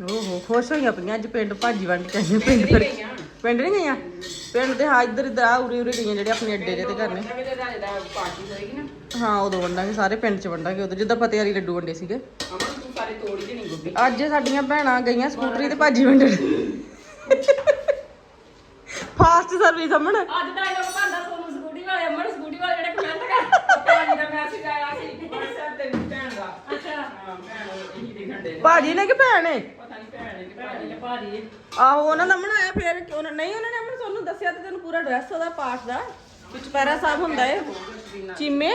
ਓਹੋ, ਖੁਸ਼ ਹੋਈਆਂ ਪਈਆਂ ਅੱਜ ਪਿੰਡ ਭਾਜੀ ਵੰਡ ਕੇ ਆਈਆਂ, ਪਿੰਡ ਫਿਰ ਪਿੰਡ ਨਹੀਂ ਗਈਆਂ? ਪਿੰਡ ਤੇ ਹਾਂ, ਇੱਧਰ ਇੱਧਰ ਆ, ਉਰੇ ਉਰੇ ਗਈਆਂ ਜਿਹੜੇ ਆਪਣੇ ਅੱਡੇ ਜੇ ਤੇ ਕਰਨੇ ਪਾਰਟੀ ਹੋਏਗੀ ਨਾ। ਹਾਂ, ਉਦੋਂ ਵੰਡਾਂਗੇ, ਸਾਰੇ ਪਿੰਡ ਚ ਵੰਡਾਂਗੇ ਉਦੋਂ, ਜਿੱਦਾਂ ਫਤਿਹ ਵਾਲੀ ਲੱਡੂ ਵੰਡੇ ਸੀਗੇ। ਅਮਨ ਤੂੰ ਸਾਰੇ ਤੋੜ ਹੀ ਨਹੀਂ ਗੁੱਡੀ ਅੱਜ ਸਾਡੀਆਂ ਭੈਣਾਂ ਗਈਆਂ ਸਕੂਟਰੀ ਤੇ ਭਾਜੀ ਵੰਡਣ। ਫਾਸਟ ਸਰਵਿਸ ਅਮਨ ਅੱਜ ਦਾ ਲੋਕ ਸੋਨੂੰ ਸਕੂਟੀ ਵਾਲੇ ਅਮਨ ਸਕੂਟੀ ਵਾਲੇ ਜਿਹੜੇ ਕਮੈਂਟ ਕਰ ਭੈਣ ਦਾ ਮੈਸੇਜ ਆਇਆ ਸੀ WhatsApp ਤੇ ਭੈਣ ਦਾ ਅੱਛਾ ਹਾਂ ਭੈਣ ਇਹੀ ਦੇਖਣ ਦੇ ਭਾਜੀ ਨੇ ਕਿ ਭੈਣ ਨੇ ਆਹੋ ਉਹਨਾਂ ਦਾ ਅਮਨ ਆਇਆ ਫਿਰ ਕਿ ਉਹਨਾਂ ਨਹੀਂ ਉਹਨਾਂ ਨੇ ਅਮਨ ਤੁਹਾਨੂੰ ਦੱਸਿਆ ਤੇ ਤੈਨੂੰ ਪੂਰਾ ਡਰੈਸ ਉਹਦਾ ਪਾਠ ਦਾ ਵਿੱਚ ਪੈਰਾ ਸਾਹਿਬ ਹੁੰਦਾ ਏ। ਚੀਮੇ?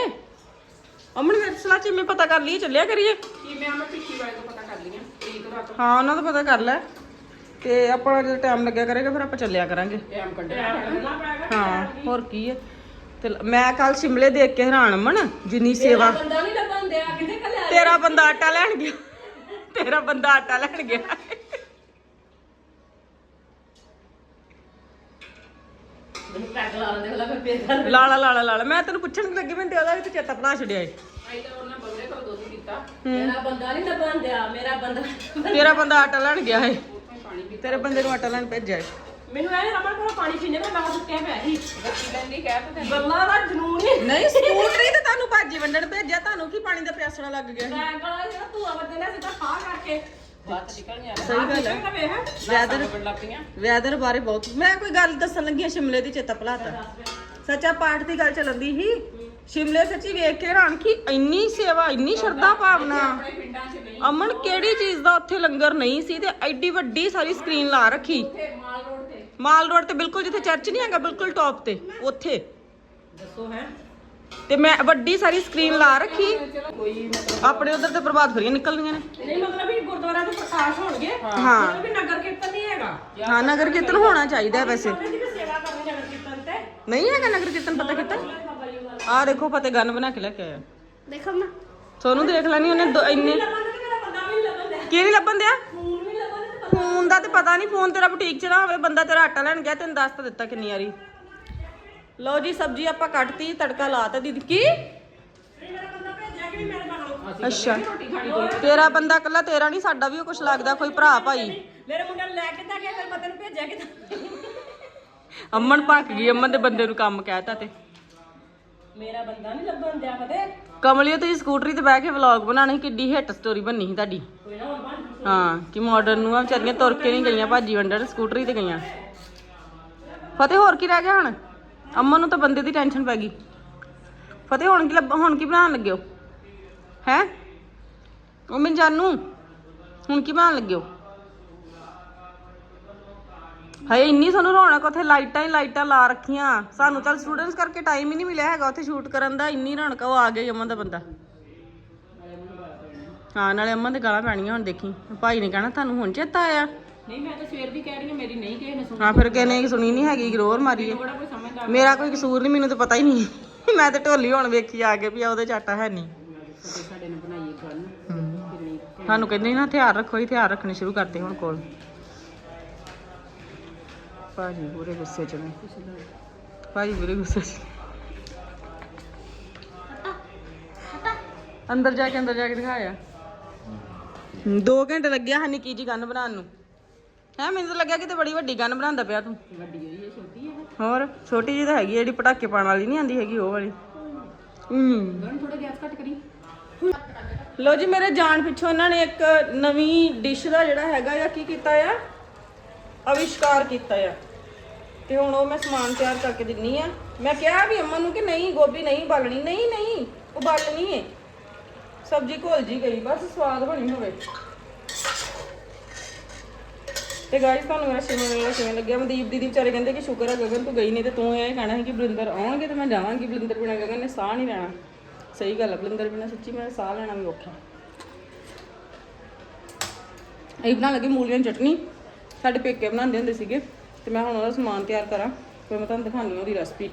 ਅਮਨ ਮੇਰੇ ਸਲਾ ਚੀਮੇ ਪਤਾ ਕਰ ਲਈ ਚੱਲਿਆ ਕਰੀਏ? ਕੀ ਮੈਂ ਮੈਂ ਪਿੱਛੀ ਵਾਲੇ ਤੋਂ ਪਤਾ ਕਰ ਲਈਆਂ ਤਰੀਕ ਦਾ ਹਾਂ ਉਹਨਾਂ ਦਾ ਪਤਾ ਕਰ ਲੈ। ਤੇ ਆਪਾਂ ਜਦੋਂ ਟਾਈਮ ਲੱਗਿਆ ਕਰੇਗਾ ਫਿਰ ਆਪਾਂ ਚੱਲਿਆ ਕਰਾਂਗੇ। ਟਾਈਮ ਕੱਢਣਾ। ਹਾਂ ਹੋਰ ਕੀ ਹੈ ਤੇ ਮੈਂ ਕੱਲ ਸ਼ਿਮਲੇ ਦੇਖ ਕੇ ਹੈਰਾਨ ਅਮਨ ਜਿੰਨੀ ਸੇਵਾ ਤੇਰਾ ਬੰਦਾ ਆਟਾ ਲੈਣ ਗਿਆ। ਤੇਰਾ ਬੰਦਾ ਆਟਾ ਲੈਣ ਗਿਆ। ਫਿਰ ਪੇਟ ਕਰ ਲਾਲਾ ਲਾਲਾ ਲਾਲਾ ਮੈਂ ਤੈਨੂੰ ਪੁੱਛਣ ਲੱਗੀ ਮੈਂ ਤੇ ਉਹਦਾ ਵੀ ਤੇ ਚੇਤਾ ਭੁਲਾ ਛੱਡਿਆ ਏ। ਆਈ ਤਾਂ ਉਹਨਾਂ ਬੰਦੇ ਕੋਲ ਦੁੱਧ ਦਿੱਤਾ ਮੇਰਾ ਬੰਦਾ ਨਹੀਂ ਲੱਭਣ ਦਿਆ ਮੇਰਾ ਬੰਦਾ ਤੇਰਾ ਬੰਦਾ ਆਟਾ ਲੈਣ ਗਿਆ ਏ। ਤੇਰੇ ਬੰਦੇ ਨੂੰ ਆਟਾ ਲੈਣ ਭੇਜਿਆ ਏ। ਮੈਨੂੰ ਐ ਰਮਣ ਕੋਲ ਪਾਣੀ ਪੀਣੇ ਦਾ ਨਾ ਸੁੱਕਿਆ ਪਿਆ ਸੀ। ਬੱਚੀ ਲੈਂਦੀ ਕਹਿ ਤਾ ਤੈਨੂੰ। ਗੱਲਾਂ ਦਾ ਜਨੂਨ ਹੀ ਨਹੀਂ ਸਕੂਟਰੀ ਤੇ ਤੁਹਾਨੂੰ ਭਾਜੀ ਵੰਡਣ ਭੇਜਿਆ ਤੁਹਾਨੂੰ ਕੀ ਪਾਣੀ ਦਾ ਪਿਆਸਣਾ ਲੱਗ ਗਿਆ? ਮੈਂ ਸਿੱਧਾ ਖਾ ਕਰਕੇ ਬਾਤ ਆ ਸਹੀ ਗੱਲ ਹੈ ਵੈਦਰ ਬਾਰੇ ਬਹੁਤ ਮੈਂ ਕੋਈ ਗੱਲ ਦੱਸਣ ਲੱਗੀ ਆ ਸ਼ਿਮਲੇ ਦੀ ਚੇਤਾ ਭੁਲਾਤਾ। ਸੱਚਾ ਪਾਠ ਦੀ ਗੱਲ ਚੱਲਦੀ ਸੀ ਸ਼ਿਮਲੇ ਸੱਚੀ ਵੇਖ ਕੇ ਹੈਰਾਨ ਕਿ ਇੰਨੀ ਸੇਵਾ ਇੰਨੀ ਸ਼ਰਧਾ ਭਾਵਨਾ। ਅਮਨ ਕਿਹੜੀ ਚੀਜ਼ ਦਾ ਉੱਥੇ ਲੰਗਰ ਨਹੀਂ ਸੀ ਤੇ ਐਡੀ ਵੱਡੀ ਸਾਰੀ ਸਕਰੀਨ ਲਾ ਰੱਖੀ। ਮਾਲ ਰੋਡ ਤੇ। ਮਾਲ ਰੋਡ ਤੇ ਬਿਲਕੁਲ ਜਿੱਥੇ ਚਰਚ ਨਹੀਂ ਹੈਗਾ ਬਿਲਕੁਲ ਟੌਪ ਤੇ ਉੱਥੇ। ਦੱਸੋ ਹੈ। ਤੇ ਮੈਂ ਵੱਡੀ ਸਾਰੀ ਸਕਰੀਨ ਲਾ ਰੱਖੀ। ਕੋਈ ਆਪਣੇ ਉਧਰ ਤੇ ਪ੍ਰਭਾਤ ਫਰੀਆਂ ਨਿਕਲਣੀਆਂ ਨੇ। ਨਹੀਂ ਮਤਲਬ ਵੀ ਗੁਰਦੁਆਰਾ ਦੇ ਪ੍ਰਕਾਸ਼ ਹੋਣਗੇ। ਹਾਂ। ਮਤਲਬ ਵੀ ਨਗਰ ਕੀਰਤਨ ਨਹੀਂ ਹੈਗਾ। ਹਾਂ ਨਗਰ ਕੀਰਤਨ ਹੋਣਾ ਚਾਹੀਦਾ ਹੈ ਵੈਸੇ। ਉਹਨੇ ਦੀ ਵੀ ਸੇਵਾ ਕਰਨੀ ਨਗਰ ਕੀਰਤਨ ਤੇ। ਨਹੀਂ ਹੈਗਾ ਨਗਰ ਕੀਰਤਨ ਪਤਾ ਵਾਲਾ ਆਹ ਦੇਖੋ ਫਤਿਹ ਗਨ ਬਣਾ ਕੇ ਲੈ ਕੇ ਆਇਆ। ਦੇਖੋ ਨਾ ਸੋਨੂੰ ਦੇਖ ਲੈਣੀ ਉਹਨੇ ਦੋ- ਇੰਨੇ ਲੱਭਣ ਤੇ ਮੇਰਾ ਬੰਦਾ ਵੀ ਨੀ ਲੱਭਣ ਦਿਆ। ਕੀ ਨਹੀਂ ਲੱਭਣ ਦਿਆ? ਫੋਨ ਵੀ ਲੱਭਣ ਤੇ ਫੋਨ ਦਾ ਤੇ ਪਤਾ ਨਹੀਂ ਫੋਨ ਤੇਰਾ ਬੁਟੀਕ 'ਚ ਨਾ ਹੋਵੇ ਬੰਦਾ ਤੇਰਾ ਆਟਾ ਲੈਣ ਗਿਆ ਤੈਨੂੰ ਦੱਸ ਤਾਂ ਦਿੱਤਾ ਕਿੰਨੀ ਵਾਰੀ। ਲਓ ਜੀ ਸਬਜ਼ੀ ਆਪਾਂ ਕੱਟਤੀ ਤੜਕਾ ਲਾਤਾ ਦੀਦੀ। ਕੀ? ਮੇਰਾ ਬੰਦਾ ਭੇਜਿਆ ਕਿ ਨਹੀਂ ਮੇਰੇ ਨਾਲ ਅੱਛਾ। ਤੇਰਾ ਬੰਦਾ ਕੱਲਾ ਤੇਰਾ ਨਹੀਂ ਸਾਡਾ ਵੀ ਕੁਛ ਲੱਗਦਾ ਕੋਈ ਭਰਾ ਭਾਈ। ਮੇਰੇ ਮੁੰਡੇ ਲੈ ਕੇ ਤਾਂ ਗਿਆ ਮੇਰੇ ਬੰਦੇ ਨੂੰ ਭੇਜਿਆ ਕਿ ਅਮਨ ਭੱਕ ਗਈ ਅਮਨ ਦੇ ਬੰਦੇ ਨੂੰ ਕੰਮ ਕਹਿਤਾ ਤੇ ਮੇਰਾ ਬੰਦਾ ਨਹੀਂ ਲੱਭਣ ਦਿਆ ਕਦੇ। ਕਮਲੀਓ ਤੁਸੀਂ ਸਕੂਟਰੀ ਤੇ ਬਹਿ ਕੇ ਵਲੌਗ ਬਣਾਉਣਾ ਸੀ ਕਿੱਡੀ ਹਿੱਟ ਸਟੋਰੀ ਬੰਨੀ ਸੀ ਤੁਹਾਡੀ। ਹਾਂ ਕਿ ਮਾਡਰਨ ਨੂੰ ਆ ਵਿਚਾਰੀਆਂ ਤੁਰ ਕੇ ਨਹੀਂ ਗਈਆਂ ਭਾਜੀ ਵੰਡਣ ਸਕੂਟਰੀ ਤੇ ਗਈਆਂ। ਫਤਿਹ ਹੋਰ ਕੀ ਰਹਿ ਗਿਆ ਹੁਣ? ਅਮਨ ਨੂੰ ਤਾਂ ਬੰਦੇ ਦੀ ਟੈਨਸ਼ਨ ਪੈ ਗਈ। ਫਤਿਹ, ਹੁਣ ਕੀ ਲੱਭ, ਹੁਣ ਕੀ ਬਣਾਉਣ ਲੱਗੇ ਹੈ? ਉਹ ਮੈਂ ਜਾਨੂ ਹੁਣ ਕੀ ਬਣਾਉਣ ਲੱਗੇ ਹਾਏ, ਇੰਨੀ ਸਾਨੂੰ ਰੌਣਕ ਉੱਥੇ ਲਾਈਟਾਂ ਹੀ ਲਾਈਟਾਂ ਲਾ ਰੱਖੀਆਂ। ਸਾਨੂੰ ਤਾਂ ਸਟੂਡੈਂਟਸ ਕਰਕੇ ਟਾਈਮ ਹੀ ਨਹੀਂ ਮਿਲਿਆ ਹੈਗਾ ਉੱਥੇ ਸ਼ੂਟ ਕਰਨ ਦਾ। ਇੰਨੀ ਰੌਣਕ ਉਹ ਆ ਗਈ ਅਮਨ ਦਾ ਬੰਦਾ। ਹਾਂ, ਨਾਲੇ ਅਮਨ ਦੇ ਗਾਲਾਂ ਪੈਣੀਆਂ ਹੁਣ ਦੇਖੀ। ਭਾਈ ਨੇ ਕਹਿਣਾ, ਤੁਹਾਨੂੰ ਹੁਣ ਚੇਤਾ ਆਇਆ? ਨਹੀਂ ਮੈਂ ਤਾਂ ਸਵੇਰ ਦੀ ਕਹਿ ਰਹੀ ਹਾਂ ਮੇਰੀ ਨਹੀਂ ਕਿਸੇ ਨੇ ਸੁਣੀ। ਹਾਂ ਫਿਰ ਕਿਹਨੇ ਸੁਣੀ ਨਹੀਂ ਹੈਗੀ ਗਰੋਰ ਮਾਰੀ ਹੈ। ਬੜਾ ਕੋਈ ਸਮਝਦਾ ਮੇਰਾ ਕੋਈ ਕਸੂਰ ਨਹੀਂ ਮੈਨੂੰ ਤਾਂ ਪਤਾ ਹੀ ਨਹੀਂ। ਮੈਂ ਤੇ ਢੋਲੀ ਹੁਣ ਵੇਖੀ ਆ ਕੇ ਵੀ ਆ ਉਹਦੇ ਚ ਆਟਾ ਹੈ ਨਹੀਂ। ਤੇ ਸਾਡੇ ਨੇ ਬਣਾਈ ਇੱਕ ਗੱਲ ਕਿੰਨੀ ਸਾਨੂੰ ਕਹਿੰਦੇ ਸੀ ਨਾ ਹਥਿਆਰ ਰੱਖੋ ਹੀ ਹਥਿਆਰ ਰੱਖਣੇ ਸ਼ੁਰੂ ਕਰਦੇ ਹੁਣ ਕੋਲ। ਭਾਜੀ ਪੂਰੇ ਗੁੱਸੇ ਚ ਨੇ। ਭਾਜੀ ਪੂਰੇ ਗੁੱਸੇ ਚ ਅੰਦਰ ਜਾ ਕੇ ਅੰਦਰ ਜਾ ਕੇ ਦਿਖਾਇਆ। 2 ਘੰਟੇ ਲੱਗਿਆ ਹਾਂ ਨਿੱਕੀ ਜੀ ਗਨ ਬਣਾਉਣ ਨੂੰ। ਹੈ ਮੈਨੂੰ ਤਾਂ ਲੱਗਿਆ ਕਿਤੇ ਬੜੀ ਵੱਡੀ ਗਨ ਬਣਾਉਂਦਾ ਪਿਆ ਤੂੰ। ਵੱਡੀ ਹੋਈ ਹੈ ਛੋਟੀ ਹੈ। ਹੋਰ ਛੋਟੀ ਜਿਹੀ ਤਾਂ ਹੈਗੀ ਜਿਹੜੀ ਪਟਾਕੇ ਪਾਉਣ ਵਾਲੀ ਨਹੀਂ ਆਂਦੀ ਹੈਗੀ ਉਹ ਵਾਲੀ। ਹੂੰ। ਥੋੜਾ ਗੈਸ ਘੱਟ ਕਰੀ। ਲੋ ਜੀ ਮੇਰੇ ਜਾਣ ਪਿੱਛੋਂ ਇਹਨਾਂ ਨੇ ਇੱਕ ਨਵੀਂ ਡਿਸ਼ ਦਾ ਜਿਹੜਾ ਹੈਗਾ ਆ ਕੀ ਕੀਤਾ ਆ? ਅਵਿਸ਼ਕਾਰ ਕੀਤਾ ਆ। ਤੇ ਹੁਣ ਉਹ ਮੈਂ ਸਮਾਨ ਤਿਆਰ ਕਰਕੇ ਦਿੰਨੀ ਆ। ਮੈਂ ਕਿਹਾ ਵੀ ਅਮਨ ਨੂੰ ਕਿ ਨਹੀਂ ਗੋਭੀ ਨਹੀਂ ਬਾਲਣੀ। ਨਹੀਂ ਨਹੀਂ ਉਹ ਬਾਲਣੀ ਏ। ਸਬਜ਼ੀ ਘੁਲ ਜੀ ਗਈ ਬਸ ਸਵਾਦ ਬਣੀ ਹੋਵੇ। ਤੇ ਗਾਇਸ ਤੁਹਾਨੂੰ ਮੇਰਾ ਸ਼ਿਮਲਾ ਵਾਲਾ ਕਿਵੇਂ ਲੱਗਿਆ? ਮਨਦੀਪ ਦੀਦੀ ਵਿਚਾਰੇ ਕਹਿੰਦੇ ਕਿ ਸ਼ੁਕਰ ਹੈ ਗਗਨ ਤੂੰ ਗਈ ਨਹੀਂ ਤੇ ਤੂੰ ਇਹ ਕਹਿਣਾ ਸੀ ਕਿ ਬਲਿੰਦਰ ਆਉਣਗੇ ਤੇ ਮੈਂ ਜਾਵਾਂਗੀ। ਬਲਿੰਦਰ ਬਿਨਾ ਗਗਨ ਨੇ ਸਾਹ ਨਹੀਂ ਲੈਣਾ। ਸਹੀ ਗੱਲ ਹੈ ਬਲਿੰਦਰ ਬਿਨਾ ਸੱਚੀ ਮੈਂ ਸਾਹ ਲੈਣਾ ਵੀ ਔਖਾ। ਇਹ ਬਣਾ ਲੱਗੇ ਮੂਲੀਆਂ ਚਟਨੀ। ਸਾਡੇ ਪੇਕੇ ਬਣਾਉਂਦੇ ਹੁੰਦੇ ਸੀਗੇ ਤੇ ਮੈਂ ਹੁਣ ਉਹਦਾ ਸਮਾਨ ਤਿਆਰ ਕਰਾਂ, ਫਿਰ ਮੈਂ ਤੁਹਾਨੂੰ ਦਿਖਾਉਂਦੀ ਹਾਂ ਉਹਦੀ ਰੈਸਪੀ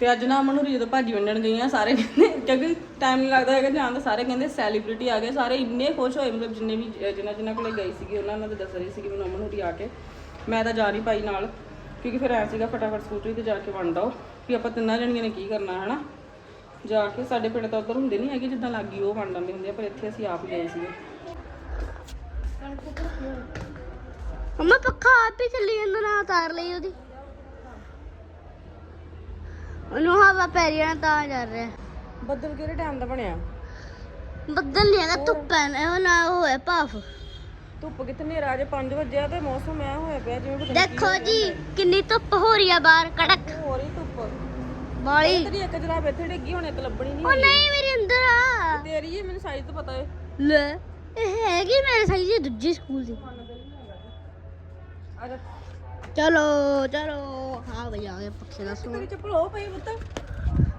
ਤੇ ਅੱਜ ਨਾ ਅਮਨ ਜਦੋਂ ਭਾਜੀ ਵੰਡਣ ਗਈਆਂ, ਸਾਰੇ ਕਹਿੰਦੇ, ਕਿਉਂਕਿ ਟਾਈਮ ਨਹੀਂ ਲੱਗਦਾ ਹੈਗਾ ਜਾਣ ਦਾ, ਸਾਰੇ ਕਹਿੰਦੇ ਸੈਲੀਬ੍ਰਿਟੀ ਆ ਗਏ, ਸਾਰੇ ਇੰਨੇ ਖੁਸ਼ ਹੋਏ, ਮਤਲਬ ਜਿੰਨੇ ਵੀ ਜਿਨ੍ਹਾਂ ਜਿਨ੍ਹਾਂ ਕੋਲੇ ਗਈ ਸੀਗੀ, ਉਹਨਾਂ ਨੇ ਦੱਸ ਰਹੀ ਸੀ ਮੈਨੂੰ ਅਮਨ ਹੋਰੀ ਆ ਕੇ, ਮੈਂ ਤਾਂ ਜਾ ਨਹੀਂ ਪਾਈ ਨਾਲ, ਕਿਉਂਕਿ ਫਿਰ ਐ ਸੀਗਾ ਫਟਾਫਟ ਸਕੂਟਰੀ ਤੇ ਜਾ ਕੇ ਵੰਡ ਆਓ, ਵੀ ਆਪਾਂ ਤਿੰਨਾਂ ਜਣੀਆਂ ਨੇ ਕੀ ਕਰਨਾ ਹੈ ਨਾ ਜਾ ਕੇ ਸਾਡੇ ਪਿੰਡ ਤਾਂ ਉਧਰ ਹੁੰਦੇ ਨਹੀਂ ਹੈਗੇ, ਜਿੱਦਾਂ ਲੱਗੀ ਉਹ ਵੰਡ ਆਉਂਦੇ ਹੁੰਦੇ ਆ, ਪਰ ਇੱਥੇ ਅਸੀਂ ਆਪ ਗਏ ਸੀਗੇ। ਮੰਮਾ, ਪੱਖਾ ਆਪ ਹੀ ਚੱਲੀ ਜਾਂਦਾ ਨਾ ਤਾਰ ਲਈ ਉਹਦੀ। ਉਹਨੂੰ ਹਵਾ ਪੈ ਰਹੀ ਹੈ ਨਾ ਤਾਂ ਚੱਲ ਰਿਹਾ। ਬੱਦਲ ਕਿਹੜੇ ਟਾਈਮ ਦਾ ਬਣਿਆ? ਬੱਦਲ ਨਹੀਂ ਹੈਗਾ ਧੁੱਪ ਹੈ ਨਾ ਉਹ ਨਾ ਉਹ ਹੈ ਭਾਫ। ਧੁੱਪ ਕਿੱਥੇ ਨੇਰਾ ਅਜੇ 5 ਵਜੇ ਆ ਤੇ ਮੌਸਮ ਐ ਹੋਇਆ ਪਿਆ ਜਿਵੇਂ ਪਤਾ ਨੀ ਦੇਖੋ ਜੀ ਕਿੰਨੀ ਧੁੱਪ ਹੋ ਰਹੀ ਹੈ ਬਾਹਰ ਕੜਕ। ਹੋ ਰਹੀ ਧੁੱਪ। ਬਾਲੀ। ਤੇਰੀ ਇੱਕ ਜਰਾਬ ਇੱਥੇ ਡਿੱਗੀ ਹੁਣ ਇੱਕ ਲੱਭਣੀ ਨਹੀਂ ਉਹ ਨਹੀਂ ਮੇਰੇ ਅੰਦਰ ਆ। ਤੇਰੀ ਇਹ ਮੈਨੂੰ ਸਾਈਜ਼ ਤਾਂ ਪਤਾ ਏ। ਲੈ ਇਹ ਹੈਗੀ ਮੇਰੇ ਸਾਈਜ਼ ਦੀ ਦੂਜੀ ਸਕੂਲ ਦੀ। ਆ ਜਾ। ਚਲੋ ਚਲੋ। ਹਾਂ ਭਈ ਆ ਪੱਖੇ ਦਾ ਸੋ ਤੇਰੀ ਚੱਪਲ? ਪਈ ਪੁੱਤ।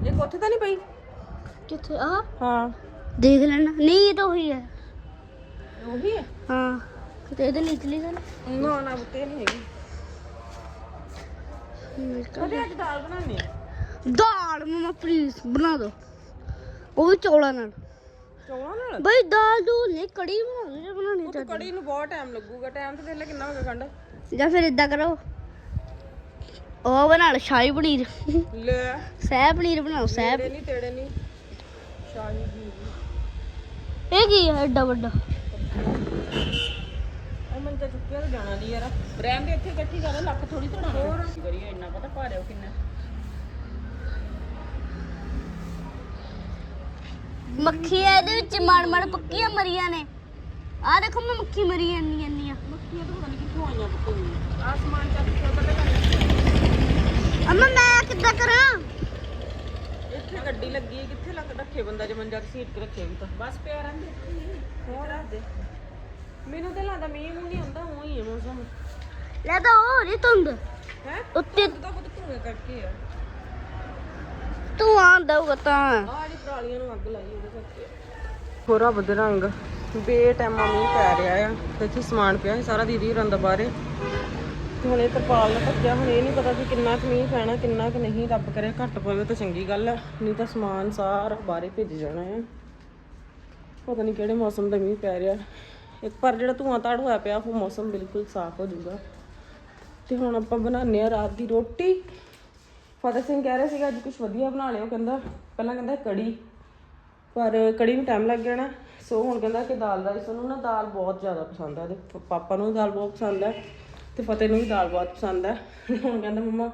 ਇਹ ਕੋਠੇ ਤਾਂ ਨਹੀਂ ਪਈ? ਕਿੱਥੇ? ਆ? ਹਾਂ। ਦੇਖ ਲੈਣਾ। ਨਹੀਂ ਇਹ ਤਾਂ ਉਹੀ ਹੈ। ਉਹੀ ਹੈ? ਹਾਂ। ਕਿਤੇ ਇਹਦੇ ਨਿਚਲੀ ਸਨ ਨਾ ਨਾ ਬੁੱਤੇ ਨਹੀਂ ਹੈਗੀ। ਕਦੇ ਅੱਜ ਦਾਲ ਬਣਾਉਣੀ ਆ। ਦਾਲ ਮਮਾ ਪਲੀਜ਼ ਬਣਾ ਦੋ। ਉਹ ਵੀ ਚੌਲਾਂ ਨਾਲ। ਚੌਲਾਂ ਨਾਲ? ਬਈ ਦਾਲ ਦੂਲ ਨਹੀਂ ਕੜੀ ਬਣਾਉਣੀ ਉਹ ਤਾਂ ਕੜੀ ਨੂੰ ਬਹੁਤ ਟਾਈਮ ਲੱਗੂਗਾ। ਟਾਈਮ ਤਾਂ ਦੇਖ ਲੈ ਕਿੰਨਾ ਹੋ ਗਿਆ ਗੰਢ ਜਾਂ ਫਿਰ ਇਦਾਂ ਕਰੋ। ਉਹ ਬਣਾ ਲਓ ਸ਼ਾਹੀ ਪਨੀਰ। ਲੈ। ਸਹਿ ਪਨੀਰ ਬਣਾਓ ਸਹਿ। ਤੇੜੇ ਨਹੀਂ ਤੇੜੇ ਨਹੀਂ। ਸ਼ਾਹੀ ਜੀ। ਇਹ ਕੀ ਹੈ ਏਡਾ ਵੱਡਾ? ਇਹ ਮਨ ਤਾਂ ਚੁੱਕਿਆ ਤਾਂ ਜਾਣਾ ਨਹੀਂ ਯਾਰ। ਰਹਿਣ ਦੇ ਇੱਥੇ ਇਕੱਠੀ ਕਰ ਲੱਖ ਥੋੜੀ ਧੜਾਉਣਾ ਹੋਰ। ਕਰੀਏ ਇੰਨਾ ਪਤਾ ਭਾਰਿਓ ਕਿੰਨਾ। ਮੱਖੀ ਹੈ ਇਹਦੇ ਵਿੱਚ ਮੜ ਮੜ ਪੱਕੀਆਂ ਮਰੀਆਂ ਨੇ। ਆਹ ਦੇਖੋ ਮੈਂ ਮੱਖੀ ਮਰੀ ਜਾਂਦੀ ਜਾਂਦੀ ਆ ਮੱਖੀਆਂ ਤਾਂ ਪਤਾ ਨਹੀਂ ਕਿੱਥੋਂ ਆਈਆਂ ਪੁੱਤ ਆਸਮਾਨ ਚੱਕ ਕੇ ਪਤਾ ਨਹੀਂ ਅਮਾ ਮੈਂ ਕਿੱਦਾਂ ਕਰਾਂ? ਇੱਥੇ ਗੱਡੀ ਲੱਗੀ ਹੈ, ਕਿੱਥੇ ਲੱਗ ਰੱਖੇ ਬੰਦਾ ਜੇ ਮੰਜਾ ਸੀਟ ਕੇ ਰੱਖੇ ਵੀ ਤਾਂ। ਬਸ ਪਿਆ ਰਹਿੰਦੇ। ਹੋਰ ਰੱਖ ਦੇ। ਮੈਨੂੰ ਤਾਂ ਲੱਗਦਾ ਮੀਂਹ ਮੂੰਹ ਨਹੀਂ ਹੁੰਦਾ ਉਹ ਹੀ ਹੈ ਮੌਸਮ। ਲੈ ਤਾਂ ਉਹ ਨਹੀਂ ਤੁੰਦ ਹੈ ਉੱਤੇ ਤਾਂ ਬਹੁਤ ਧੂਏ ਕਰਕੇ ਆ। ਤੂੰ ਆਂਦਾ ਹੋਗਾ ਤਾਂ। ਆਹ ਜਿਹੜੀ ਪਰਾਲੀਆਂ ਨੂੰ ਅੱਗ ਲਾਈ ਉਹਦੇ ਕਰਕੇ। ਹੋਰ ਰੱਬ ਦੇ ਰੰਗ। ਬੇ ਟਾਈਮਾ ਮੀਂਹ ਪੈ ਰਿਹਾ ਆ। ਤੇ ਇੱਥੇ ਸਮਾਨ ਪਿਆ ਸੀ ਸਾਰਾ ਦੀਦੀ ਹੋਰਾਂ ਦਾ ਬਾਹਰੇ। ਤੇ ਹੁਣ ਇਹ ਤਰਪਾਲ ਨਾਲ ਢੱਕਿਆ ਹੁਣ ਇਹ ਨਹੀਂ ਪਤਾ ਕਿ ਕਿੰਨਾ ਕੁ ਮੀਂਹ ਪੈਣਾ, ਕਿੰਨਾ ਕੁ ਨਹੀਂ। ਰੱਬ ਕਰੇ ਘੱਟ ਪਵੇ ਤਾਂ ਚੰਗੀ ਗੱਲ ਹੈ ਨਹੀਂ ਤਾਂ ਸਮਾਨ ਸਾਰਾ ਬਾਹਰੇ ਭਿੱਜ ਜਾਣਾ ਹੈ ਪਤਾ ਨਹੀਂ ਕਿਹੜੇ ਮੌਸਮ ਦਾ ਮੀਂਹ ਪੈ ਰਿਹਾ। ਇੱਕ ਪਰ ਜਿਹੜਾ ਧੂਆਂ ਧਾੜ ਹੋਇਆ ਪਿਆ, ਉਹ ਮੌਸਮ ਬਿਲਕੁਲ ਸਾਫ਼ ਹੋ ਜਾਊਗਾ। ਤੇ ਹੁਣ ਆਪਾਂ ਬਣਾਉਂਦੇ ਆ ਰਾਤ ਦੀ ਰੋਟੀ। ਫਤਿਹ ਸਿੰਘ ਕਹਿ ਰਿਹਾ ਸੀਗਾ, ਅੱਜ ਕੁਝ ਵਧੀਆ ਬਣਾ ਲਿਓ। ਕਹਿੰਦਾ, ਪਹਿਲਾਂ ਕਹਿੰਦਾ ਕੜੀ, ਪਰ ਕੜੀ ਨੂੰ ਟਾਈਮ ਲੱਗ ਜਾਣਾ ਸੋ ਹੁਣ ਕਹਿੰਦਾ ਕਿ ਦਾਲ ਰਾਈਸ ਉਹਨੂੰ ਨਾ ਦਾਲ ਬਹੁਤ ਜ਼ਿਆਦਾ ਪਸੰਦ ਆ। ਤੇ ਪਾਪਾ ਨੂੰ ਦਾਲ ਬਹੁਤ ਪਸੰਦ ਹੈ ਤੇ ਫਤਿਹ ਨੂੰ ਵੀ ਦਾਲ ਬਹੁਤ ਪਸੰਦ ਹੈ ਹੁਣ ਕਹਿੰਦਾ, ਮੰਮਾ,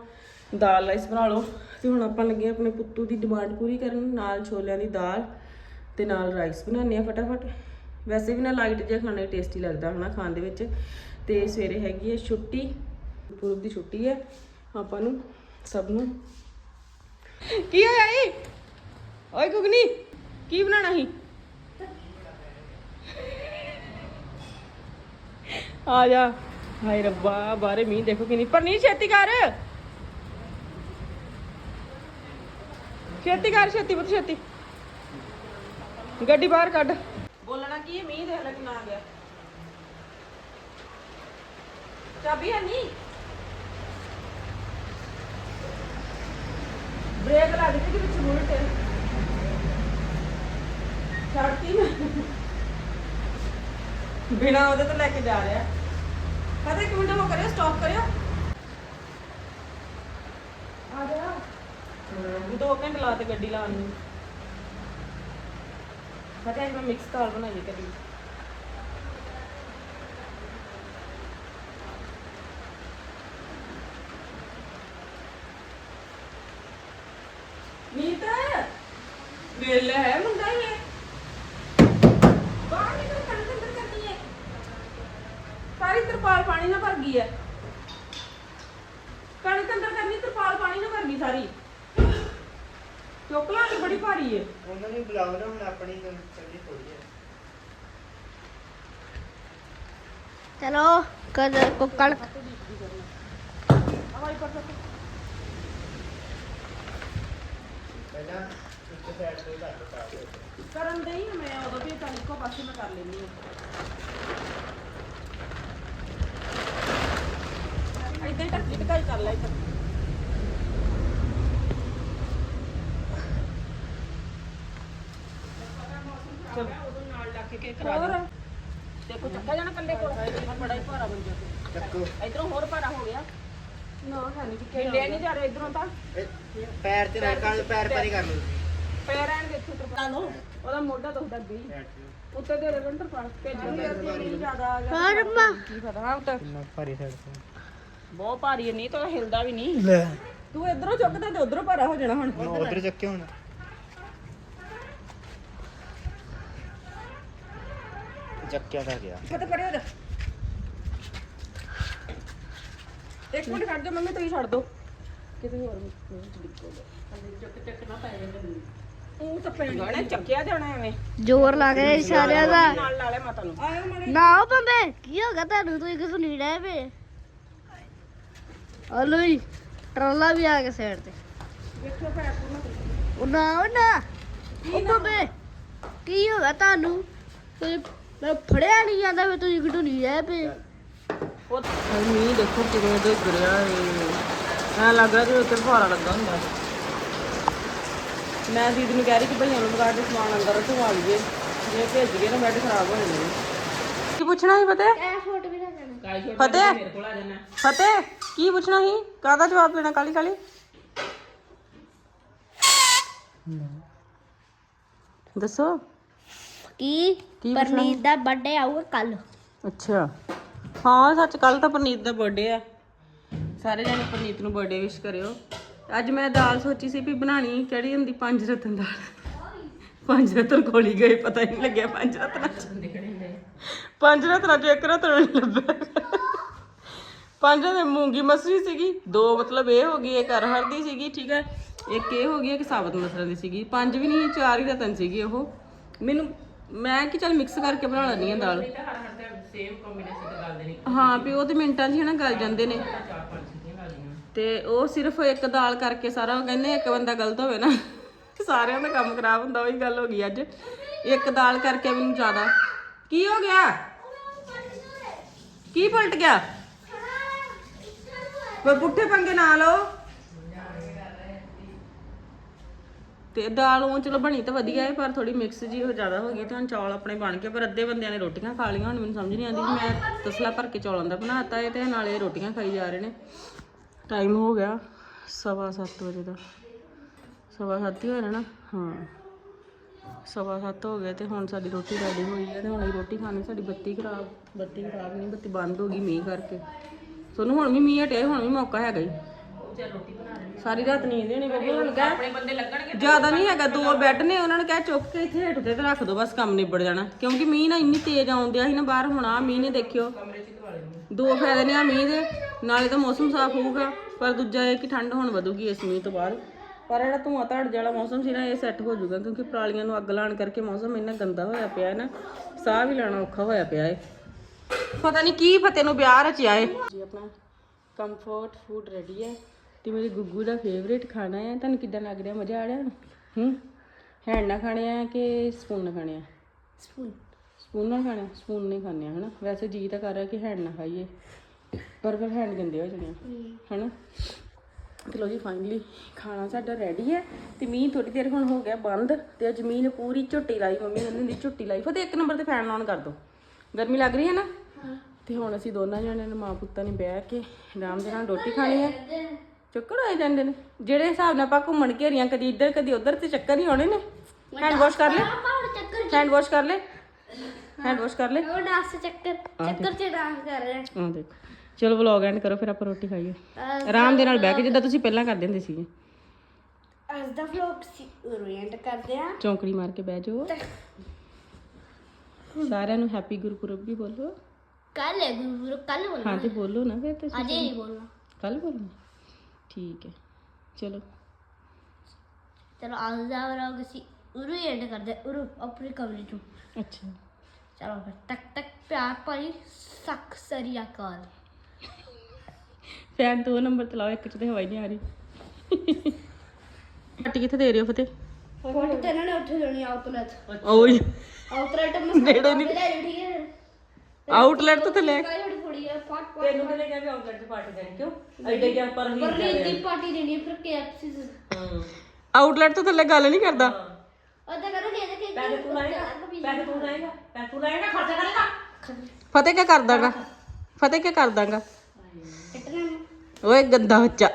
ਦਾਲ ਰਾਈਸ ਬਣਾ ਲਓ। ਤੇ ਹੁਣ ਆਪਾਂ ਲੱਗੇ ਹਾਂ ਆਪਣੇ ਪੁੱਤੂ ਦੀ ਡਿਮਾਂਡ ਪੂਰੀ ਕਰਨ ਨਾਲ ਛੋਲਿਆਂ ਦੀ ਦਾਲ ਤੇ ਨਾਲ ਰਾਈਸ ਬਣਾਉਂਦੇ ਆ ਫਟਾਫਟ। ਵੈਸੇ ਵੀ ਨਾ ਲਾਈਟ ਜਿਹਾ ਖਾਣਾ ਟੇਸਟੀ ਲੱਗਦਾ ਹਨਾ ਖਾਣ ਦੇ ਵਿੱਚ। ਤੇ ਸਵੇਰੇ ਹੈਗੀ ਹੈ ਛੁੱਟੀ ਪੂਰਬ ਦੀ ਛੁੱਟੀ ਹੈ ਆਪਾਂ ਨੂੰ ਸਭ ਨੂੰ ਕੀ ਹੋਇਆ ਈ ਓਏ ਗੁਗਨੀ, ਕੀ ਬਣਾਣਾ ਸੀ? ਆ ਜਾ। ਹਾਏ ਰੱਬਾ ਬਾਰੇ ਮੀਂਹ ਦੇਖੋ ਕਿੰਨੀ ਪਰ ਨਹੀਂ ਛੇਤੀ ਕਰ। ਛੇਤੀ ਕਰ, ਛੇਤੀ ਪੁੱਤ, ਛੇਤੀ। ਗੱਡੀ ਬਾਹਰ ਕੱਢ। ਬੋਲਣਾ ਕੀ ਹੈ? ਮੀਂਹ ਦੇਖ ਲੈ ਕਿੰਨਾ ਆ ਗਿਆ। ਚਾਬੀ ਹੈ ਨਹੀਂ ਬ੍ਰੇਕ ਲੱਗ ਗਈ ਕਿ ਵਿੱਚ ਉਲਟ ਛੱਡਤੀ ਮੈਂ। ਬਿਨਾ ਉਹਦੇ ਤੋਂ ਲੈ ਕੇ ਜਾ ਰਿਹਾ। ਪਤਾ ਇੱਕ ਮਿੰਟ ਹੋ ਕਰਿਓ ਸਟਾਪ ਕਰਿਓ। ਆ ਜਾ ਦੋ ਘੰਟੇ ਲਾ ਤੇ ਗੱਡੀ ਲਾਉਣ ਨੂੰ। ਪਤਾ ਮੈਂ ਮਿਕਸ ਦਾਲ ਬਣਾਈ ਕਰੀ ਨੀਤ ਵੇਲਾ ਹੈ ਮੁੰਡਾ ਇਹ ਬਾਹਰ ਨਿਕਲ ਕੰਨ ਅੰਦਰ ਕਰਦੀ ਹੈ ਸਾਰੀ ਤਰਪਾਲ ਪਾਣੀ ਨਾਲ ਭਰ ਗਈ ਹੈ ਕਣਕ ਅੰਦਰ ਕਰਨੀ ਤਰਪਾਲ ਪਾਣੀ ਨਾਲ ਭਰ ਗਈ ਸਾਰੀ। ਚੋਕਲਾਂ ਤੇ ਬੜੀ ਭਾਰੀ ਹੈ ਉਹਨਾਂ ਨੂੰ ਬੁਲਾਓ ਨਾ ਹੁਣ ਆਪਣੀ ਚੱਲੀ ਥੋੜੀ ਹੈ ਚਲੋ ਕਰ ਕੋ ਕਣਕ। ਹਵਾਈ ਪਰ ਤੱਕ ਪਹਿਲਾਂ ਇੱਕ ਸਾਈਡ ਤੋਂ ਲੱਗ ਪਾ ਦਿਓ। ਕਰਨ ਦੇ ਹੀ ਨਾ ਮੈਂ ਉਦੋਂ ਵੀ ਤਾਂ ਇੱਕੋ ਪਾਸੇ ਮੈਂ ਕਰ ਲੈਂਦੀ ਹਾਂ। ਇਦਾਂ ਹੀ ਢੱਕੀ ਢਕਾਈ ਕਰ ਲੈ ਇੱਧਰ। ਚਲੋ। ਨਾਲ ਲੱਗ ਕੇ ਹੋਰ? ਤੇ ਕੋ ਚੱਕਾ ਜਾਣਾ ਕੱਲੇ। ਕੋਲ ਬੜਾ ਹੀ ਭਾਰਾ ਬਣ ਗਿਆ ਚੱਕੋ। ਇਧਰੋਂ ਹੋਰ ਭਾਰਾ ਹੋ ਗਿਆ। ਨਾ ਹੈ ਨਹੀਂ ਕਿ ਹਿੱਲਿਆ ਨਹੀਂ ਜਾ ਰਿਹਾ ਇਧਰੋਂ ਤਾਂ। ਇਹ ਪੈਰ ਤੇ ਰੱਖ ਕੱਲ ਪੈਰ ਪਰੇ ਕਰ ਲਓ। ਪੈਰ ਰਹਿਣ ਦੇ ਇੱਥੇ ਤਰਪਾ ਉਹਦਾ ਮੋਢਾ ਦੁਖਦਾ ਗਈ ਉੱਤੇ ਦੇ ਰਵਨ ਤਰਪਾ ਭੇਜਣ ਜ਼ਿਆਦਾ ਆ ਗਿਆ ਹਾਂ ਰੱਬਾ ਕੀ ਪਤਾ ਹਾਂ ਉੱਤੇ। ਕਿੰਨਾ ਭਾਰੀ ਸਾਈਡ ਤੇ। ਬਹੁਤ ਭਾਰੀ ਨਹੀਂ ਤਾਂ ਹਿਲਦਾ ਵੀ ਨਹੀਂ। ਲੈ। ਤੂੰ ਇਧਰੋਂ ਚੁੱਕਦਾ ਤੇ ਉਧਰੋਂ ਭਾਰਾ ਹੋ ਜਾਣਾ ਹੁਣ। ਉਧਰ ਚੱਕੇ ਹੁਣ। ਚੱਕਿਆ ਤਾਂ ਗਿਆ। ਪਤਾ ਪਰੇ ਹੋ ਜਾ। ਇੱਕ ਮਿੰਟ ਖੜ ਜਾ ਮੰਮੀ ਤੁਸੀਂ ਛੱਡ ਦੋ। ਕਿਤੇ ਹੋਰ ਨਾ ਉਹ ਤਾਂ ਪੈਣਾ ਗਾਣੇ ਚੱਕਿਆ ਜਾਣਾ ਐਵੇਂ। ਜ਼ੋਰ ਲੱਗ ਰਿਹਾ ਸਾਰਿਆਂ ਦਾ। ਨਾਲ ਲਾ ਲੈ ਮਾਤਾ ਨੂੰ। ਆਇਓ ਮਾਰੇ ਨਾ ਉਹ ਬੰਬੇ ਕੀ ਹੋ ਗਿਆ ਤੁਹਾਨੂੰ? ਤੂੰ ਇੱਕ ਸੁਣੀ ਰਿਹਾ ਵੇ ਹਲੋ ਜੀ ਟਰਾਲਾ ਵੀ ਆ ਗਿਆ ਸਾਈਡ ਤੇ। ਵੇਖੋ ਪੂਰਾ ਉਹ ਨਾ ਉਹ ਨਾ। ਉਹ ਬੰਬੇ ਕੀ ਹੋ ਗਿਆ ਤੁਹਾਨੂੰ? ਤੁਸੀਂ ਮੈਂ ਫੜਿਆ ਨਹੀਂ ਜਾਂਦਾ ਵੇ ਤੁਸੀਂ ਕਿਟੂ ਨਹੀਂ ਰਹਿ ਪਏ? ਉਹ ਮੀਂਹ ਦੇਖੋ ਕਿਵੇਂ ਡਿੱਗ ਰਿਹਾ ਏ। ਐ ਲੱਗ ਰਿਹਾ ਜਿਵੇਂ ਫੁਹਾਰਾ ਲੱਗਾ ਹੁੰਦਾ। ਮੈਂ ਦੀਦੀ ਨੂੰ ਕਹਿ ਰਹੀ ਕਿ ਭਈਆਂ ਨੂੰ ਬਗਾੜ ਦੇ ਸਮਾਨ ਅੰਦਰ ਰਖਵਾ ਲਈਏ। ਜੇ ਭੇਜ ਗਏ ਤਾਂ ਬੈੱਡ ਖਰਾਬ ਹੋ ਜਾਣੇ ਕੀ ਪੁੱਛਣਾ ਸੀ ਫਤਿਹ? ਐ ਫੋਟ ਵੀ ਨਾ ਜਾਣਾ ਕਾਈ ਛੋੜ ਫਤਿਹ? ਮੇਰੇ ਕੋਲ ਆ ਜਾਣਾ। ਫਤਿਹ ਕੀ ਪੁੱਛਣਾ ਸੀ? ਕਾਹਦਾ ਜਵਾਬ ਦੇਣਾ ਕਾਲੀ ਕਾਲੀ ਦੱਸੋ। ਕੀ? ਕੀ ਪਰਨੀਤ ਦਾ ਬਰਥਡੇ ਆਊਗਾ ਕੱਲ। ਅੱਛਾ। ਹਾਂ ਸੱਚ ਕੱਲ ਤਾਂ ਪਰਨੀਤ ਦਾ ਬਰਥਡੇ ਆ। ਸਾਰੇ ਜਣੇ ਪਰਨੀਤ ਨੂੰ ਬਰਥਡੇ ਵਿਸ਼ ਕਰਿਓ। ਅੱਜ ਮੈਂ ਦਾਲ ਸੋਚੀ ਸੀ ਵੀ ਬਣਾਣੀ ਕਿਹੜੀ ਹੁੰਦੀ? ਪੰਜ ਰਤਨ ਦਾਲ। ਪੰਜ ਰਤਨ ਕੋਲੀ ਗਏ ਪਤਾ ਹੀ ਨਹੀਂ ਲੱਗਿਆ ਪੰਜ ਰਤਨਾਂ ਚ। ਪੰਜ ਰਤਨਾਂ 'ਚੋਂ ਇੱਕ ਰਤਨ ਨਹੀਂ ਲੱਭਿਆ ਪੰਜ ਦੇ ਮੂੰਗੀ ਮਸਰੀ ਸੀਗੀ, ਦੋ ਮਤਲਬ ਇਹ ਹੋ ਗਈ, ਇੱਕ ਅਰਹਰ ਦੀ ਸੀਗੀ, ਠੀਕ ਹੈ, ਇੱਕ ਇਹ ਹੋ ਗਈ, ਇੱਕ ਸਾਬਤ ਮਸਰਾਂ ਦੀ ਸੀਗੀ। ਪੰਜ ਵੀ ਨਹੀਂ, ਚਾਰ ਹੀ ਰਤਨ ਸੀਗੀ ਉਹ। ਮੈਨੂੰ, ਮੈਂ ਕਿ ਚੱਲ ਮਿਕਸ ਕਰਕੇ ਬਣਾ ਲੈਣੀ ਆ ਦਾਲ। ਹਾਂ, ਵੀ ਉਹ ਤੇ ਮਿੰਟਾਂ 'ਚ ਹੀ ਨਾ ਗਲ ਜਾਂਦੇ ਨੇ। ਤੇ ਉਹ ਸਿਰਫ ਇੱਕ ਦਾਲ ਕਰਕੇ ਸਾਰਾ, ਉਹ ਕਹਿੰਦੇ ਇੱਕ ਬੰਦਾ ਗਲਤ ਹੋਵੇ ਨਾ। ਸਾਰਿਆਂ ਦਾ ਕੰਮ ਖਰਾਬ ਹੁੰਦਾ, ਉਹੀ ਗੱਲ ਹੋ ਗਈ ਅੱਜ। ਇੱਕ ਦਾਲ ਕਰਕੇ ਮੈਨੂੰ ਜ਼ਿਆਦਾ। ਕੀ ਹੋ ਗਿਆ? ਕੀ ਪਲਟ ਗਿਆ? ਕੋਈ ਪੁੱਠੇ ਪੰਗੇ ਨਾ ਲਓ। ਤੇ ਦਾਲ ਉਹ ਚਲੋ ਬਣੀ ਤਾਂ ਵਧੀਆ ਹੈ, ਪਰ ਥੋੜੀ ਮਿਕਸ ਜੀ ਹੋ ਜ਼ਿਆਦਾ ਹੋ ਗਈ ਤੇ ਹੁਣ ਚੌਲ ਆਪਣੇ ਬਣ ਕੇ ਪਰ ਅੱਧੇ ਬੰਦਿਆਂ ਨੇ ਰੋਟੀਆਂ ਖਾ ਲਈਆਂ, ਹੁਣ ਮੈਨੂੰ ਸਮਝ ਨਹੀਂ ਆਉਂਦੀ ਵੀ ਮੈਂ ਤਸਲਾ ਭਰ ਕੇ ਚੌਲਾਂ ਦਾ ਬਣਾਤਾ ਹੈ ਤੇ ਨਾਲੇ ਰੋਟੀਆਂ ਖਾਈ ਜਾ ਰਹੇ ਨੇ। ਟਾਈਮ ਹੋ ਗਿਆ ਸਵਾ ਸੱਤ ਵਜੇ ਦਾ। ਸਵਾ ਸੱਤ ਹੀ ਹੋਇਆ ਨਾ ਹਾਂ। ਸਵਾ ਸੱਤ ਹੋ ਗਏ ਤੇ ਹੁਣ ਸਾਡੀ ਰੋਟੀ ਰੈਡੀ ਹੋਈ ਹੈ ਤੇ ਹੁਣ ਅਸੀਂ ਰੋਟੀ ਖਾਣੀ, ਸਾਡੀ ਬੱਤੀ ਖਰਾਬ ਬੱਤੀ ਖਰਾਬ ਨਹੀਂ, ਬੱਤੀ ਬੰਦ ਹੋ ਗਈ ਮੀਂਹ ਕਰਕੇ। ਤੁਹਾਨੂੰ ਹੁਣ ਵੀ ਮੀਂਹ ਹਟਿਆ ਹੁਣ ਵੀ ਮੌਕਾ ਹੈਗਾ ਹੀ। ਸਾਰੀ ਰਾਤ ਨੀਂਦ ਨਹੀਂ ਬੱਬੂ ਹੁਣ ਕਹਿ ਜ਼ਿਆਦਾ ਨਹੀਂ ਹੈਗਾ, ਦੋ ਬੈੱਡ ਨੇ, ਉਹਨਾਂ ਨੇ ਕਿਹਾ ਚੁੱਕ ਕੇ ਇੱਥੇ ਹੇਠ ਤੇ ਰੱਖ ਦੋ, ਬਸ ਕੰਮ ਨਿਬੜ ਜਾਣਾ। ਕਿਉਂਕਿ ਮੀਂਹ ਨਾ ਇੰਨੀ ਤੇਜ਼ ਆਉਂਦਿਆ ਸੀ ਨਾ ਬਾਹਰ, ਹੁਣ ਆ ਮੀਂਹ ਨੇ ਦੇਖਿਓ। ਦੋ ਫਾਇਦੇ ਨੇ ਆ ਮੀਂਹ ਦੇ, ਨਾਲੇ ਤਾਂ ਮੌਸਮ ਸਾਫ਼ ਹੋਊਗਾ, ਪਰ ਦੂਜਾ ਇਹ ਕਿ ਠੰਡ ਹੁਣ ਵਧੂਗੀ ਇਸ ਮੀਂਹ ਤੋਂ ਬਾਅਦ। ਪਰ ਜਿਹੜਾ ਧੂਆਂ ਧੜ ਜਿਹੜਾ ਮੌਸਮ ਸੀ ਨਾ ਇਹ ਸੈੱਟ ਹੋ ਜਾਊਗਾ ਕਿਉਂਕਿ ਪਰਾਲੀਆਂ ਨੂੰ ਅੱਗ ਲਾਉਣ ਕਰਕੇ ਮੌਸਮ ਇੰਨਾ ਗੰਦਾ ਹੋਇਆ ਪਿਆ ਹੈ ਨਾ ਸਾਹ ਵੀ ਲੈਣਾ ਔਖਾ ਹੋਇਆ ਪਿਆ ਹੈ। ਪਤਾ ਨਹੀਂ ਕੀ ਫਤਿਹ ਨੂੰ ਵਿਆਹ ਰਚਿਆ ਏ ਜੀ ਆਪਣਾ ਕੰਫਰਟ ਫੂਡ ਰੈਡੀ ਹੈ ਤੇ ਮੇਰੇ ਗੁੱਗੂ ਦਾ ਫੇਵਰੇਟ ਖਾਣਾ ਹੈ। ਤੁਹਾਨੂੰ ਕਿੱਦਾਂ ਲੱਗ ਰਿਹਾ? ਮਜ਼ਾ ਆ ਰਿਹਾ? ਹੂੰ? ਹੈਂਡ ਨਾਲ ਖਾਣੇ ਆ ਕਿ ਸਪੂਨ ਨਾਲ ਖਾਣੇ ਆ? ਸਪੂਨ ਸਪੂਨ ਨਾਲ ਖਾਣੇ ਸਪੂਨ ਨਹੀਂ ਖਾਣੇ ਆ ਹਨਾ? ਵੈਸੇ ਜੀ ਤਾਂ ਕਰ ਰਿਹਾ ਕਿ ਹੈਂਡ ਨਾਲ ਖਾਈਏ ਪਰ ਫਿਰ ਹੈਂਡ ਗੰਦੇ ਹੋ ਜਾਣੇ ਆ ਹਨਾ ਚਲੋ ਜੀ ਫਾਈਨਲੀ ਖਾਣਾ ਸਾਡਾ ਰੈਡੀ ਹੈ ਤੇ ਮੀਂਹ ਥੋੜੀ ਦੇਰ ਹੁਣ ਹੋ ਗਿਆ ਬੰਦ ਤੇ ਅੱਜ ਮੀਂਹ ਨੇ ਪੂਰੀ ਝੁੱਟੀ ਲਾਈ ਮੰਮੀ ਕਹਿੰਦੀ ਹੁੰਦੀ ਝੁੱਟੀ ਲਾਈ। ਫਤੇ ਇੱਕ ਨੰਬਰ ਤੇ ਫੈਨ ਆਨ ਕਰ ਦੋ। ਗਰਮੀ ਲੱਗ ਰਹੀ ਹੈ ਨਾ? ਤੇ ਹੁਣ ਅਸੀਂ ਦੋਨਾਂ ਜਣਿਆਂ ਨੇ ਮਾਂ ਪੁੱਤਾਂ ਨੇ ਬਹਿ ਕੇ ਆਰਾਮ ਦੇ ਨਾਲ ਰੋਟੀ ਖਾਣੀ ਹੈ। ਚੱਕਰ ਆਏ ਜਾਂਦੇ ਨੇ। ਜਿਹੜੇ ਹਿਸਾਬ ਨਾਲ ਆਪਾਂ ਘੁੰਮਣ ਘੇਰੀਆਂ ਕਦੀ ਇੱਧਰ ਕਦੀ ਉੱਧਰ ਤੇ ਚੱਕਰ ਹੀ ਆਉਣੇ ਨੇ। ਹੈਂਡ ਵਾਸ਼ ਕਰ ਲੈ। ਹੈਂਡ ਵਾਸ਼ ਕਰ ਲੈ। ਹੈਂਡ ਵਾਸ਼ ਕਰ ਲੈ। ਉਹ ਡਾਂਸ ਚੱਕਰ ਚੱਕਰ ਚ ਡਾਂਸ ਕਰ ਰਿਹਾ। ਹਾਂ ਦੇਖੋ। ਚਲੋ ਵਲੌਗ ਐਂਡ ਕਰੋ ਫਿਰ ਆਪਾਂ ਰੋਟੀ ਖਾਈਏ। ਆਰਾਮ ਦੇ ਨਾਲ ਬਹਿ ਕੇ ਜਿੱਦਾਂ ਤੁਸੀਂ ਪਹਿਲਾਂ ਕਰਦੇ ਹੁੰਦੇ ਸੀਗੇ। ਅੱਜ ਦਾ ਵਲੌਗ ਸੀ ਓਰੀਐਂਟ ਕਰਦੇ ਆ ਚੌਂਕੜੀ ਮਾਰ ਕੇ ਬਹਿ ਜਾਓ। ਸਾਰਿਆਂ ਨੂੰ ਹੈਪੀ ਗੁਰਪੁਰਬ ਵੀ ਬੋਲੋ। ਕੱਲ ਹੈ ਗੁਰੂ ਕੱਲ ਬੋਲਣਾ ਹਾਂ ਤੇ ਬੋਲੋ ਨਾ ਫਿਰ ਤੁਸੀਂ। ਅੱਜ ਨਹੀਂ ਬੋਲਣਾ। ਕੱਲ ਬੋਲਣਾ। ਠੀਕ ਹੈ। ਚਲੋ। ਚਲੋ ਅੱਜ ਦਾ ਵਲੌਗ ਸੀ ਓਰੀਐਂਟ ਕਰਦੇ ਉਰੂ ਆਪਣੀ ਕਮਰੇ ਚੋਂ। ਅੱਛਾ। ਚਲੋ ਫਿਰ ਤੱਕ ਤੱਕ ਪਿਆਰ ਭਰੀ ਸੱਕ ਸਰੀ ਅਕਾਲ। ਫੈਨ ਦੋ ਨੰਬਰ ਤੇ ਲਾਓ ਇੱਕ ਚ ਤੇ ਹਵਾ ਹੀ ਨਹੀਂ ਆ ਰਹੀ। ਕੱਟ ਕਿੱਥੇ ਦੇ ਰਹੇ ਹੋ ਫਤਿਹ? ਫੋਟੋ ਤੇ ਇਹਨਾਂ ਨੇ ਉੱਠ ਜਾਣੀ ਆਊਟਲੈਟ ਓਏ ਆਊਟਲੈਟ ਨੇੜੇ ਨਹੀਂ। ਠੀਕ ਹੈ ਆਊਟਲੈਟ ਤੋਂ ਥੱਲੇ ਕਾਈ ਥੋੜੀ ਥੋੜੀ ਹੈ ਪਾਟ ਪਾਟ ਤੈਨੂੰ ਕਿਹਨੇ ਕਿਹਾ ਵੀ ਆਊਟਲੈਟ ਚ ਪਾਰਟੀ ਦੇਣੀ ਕਿਉਂ? ਐਡੇ ਜਾਂ ਪਰ ਹੀ ਪਰ ਰੀਤੀ ਪਾਰਟੀ ਦੇਣੀ ਹੈ ਫਿਰ KFC ਸੇ ਆਊਟਲੈਟ ਤੋਂ ਥੱਲੇ ਗੱਲ ਨਹੀਂ ਕਰਦਾ। ਉਹਦਾ ਕਰੋ ਨਹੀਂ ਇਹਦੇ ਕਿ ਪੈਸੇ ਤੂੰ ਲਾਏਗਾ? ਪੈਸੇ ਤੂੰ ਲਾਏਗਾ? ਪੈਸੇ ਤੂੰ ਲਾਏਗਾ? ਖਰਚਾ ਕਰੇਗਾ? ਖੰਡ ਫਤਿਹ ਕੀ ਕਰਦਾਗਾ? ਫਤਿਹ ਕੀ ਕਰਦਾਗਾ? ਇਤਨਾ ਓਏ ਗੰਦਾ ਬੱਚਾ